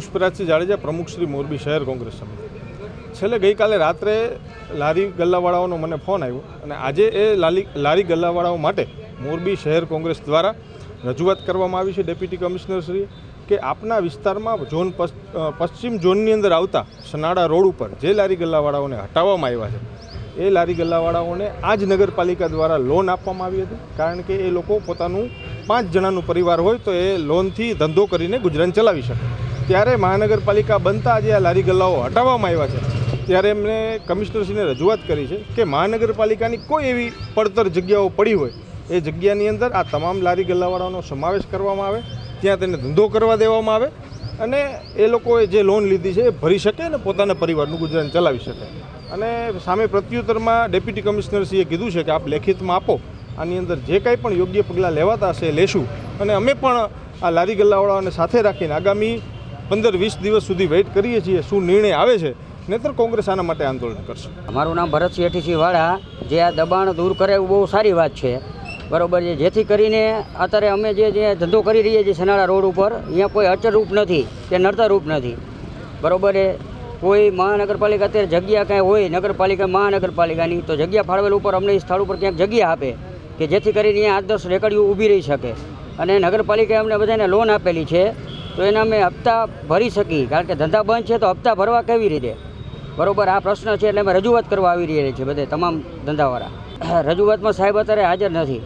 પુષ્પરાજસિંહ જાડેજા પ્રમુખ શ્રી મોરબી શહેર કોંગ્રેસ સમિતિ. છેલ્લે ગઈકાલે રાત્રે લારી ગલ્લાવાળાઓનો મને ફોન આવ્યો અને આજે એ લારી લારી ગલ્લાવાળાઓ માટે મોરબી શહેર કોંગ્રેસ દ્વારા રજૂઆત કરવામાં આવી છે ડેપ્યુટી કમિશનરશ્રીએ કે આપના વિસ્તારમાં ઝોન પશ્ચિમ ઝોનની અંદર આવતા સનાડા રોડ ઉપર જે લારી ગલ્લાવાળાઓને હટાવવામાં આવ્યા છે, એ લારી ગલ્લાવાળાઓને આ જ નગરપાલિકા દ્વારા લોન આપવામાં આવી હતી. કારણ કે એ લોકો પોતાનું પાંચ જણાનું પરિવાર હોય તો એ લોનથી ધંધો કરીને ગુજરાન ચલાવી શકે. ત્યારે મહાનગરપાલિકા બનતા આજે આ લારી ગલ્લાઓ હટાવવામાં આવ્યા છે. ત્યારે એમને કમિશનરશ્રીને રજૂઆત કરી છે કે મહાનગરપાલિકાની કોઈ એવી પડતર જગ્યાઓ પડી હોય, એ જગ્યાની અંદર આ તમામ લારી ગલ્લાવાળાનો સમાવેશ કરવામાં આવે, ત્યાં તેને ધંધો કરવા દેવામાં આવે અને એ લોકોએ જે લોન લીધી છે એ ભરી શકે અને પોતાના પરિવારનું ગુજરાન ચલાવી શકે. અને સામે પ્રત્યુત્તરમાં ડેપ્યુટી કમિશનરશ્રીએ કીધું છે કે આપ લેખિતમાં આપો, આની અંદર જે કાંઈ પણ યોગ્ય પગલાં લેવાતા હશે લેશું. અને અમે પણ આ લારી ગલ્લાવાળાઓને સાથે રાખીને આગામી પંદર વીસ દિવસ સુધી વેઇટ કરીએ છીએ શું નિર્ણય આવે છે, નહીતર કોંગ્રેસ આના માટે આંદોલન કરશે. મારું નામ ભરતસિંહ અઠીસિંહ જે આ દબાણ દૂર કરે એવું બહુ સારી વાત છે. બરાબર છે. જેથી કરીને અત્યારે અમે જે જે ધંધો કરી રહીએ છીએ સનાળા રોડ ઉપર, અહીંયા કોઈ અચરરૂપ નથી કે નડતરરૂપ નથી. બરાબર કોઈ મહાનગરપાલિકા અત્યારે જગ્યા કાંઈ હોય, નગરપાલિકા મહાનગરપાલિકાની, તો જગ્યા ફાળવેલ ઉપર અમને એ સ્થળ ઉપર ક્યાંક જગ્યા આપે કે જેથી કરીને અહીંયા આઠ રેકડીઓ ઊભી રહી શકે. અને નગરપાલિકાએ અમને બધાને લોન આપેલી છે. તો એના અમે હપ્તા ભરી શકી કારણ કે ધંધા બંધ છે તો હપ્તા ભરવા કેવી રીતે? બરોબર, આ પ્રશ્ન છે એટલે અમે રજૂઆત કરવા આવી રહ્યા છીએ બધે, તમામ ધંધાવાળા. રજૂઆતમાં સાહેબ અત્યારે હાજર નથી.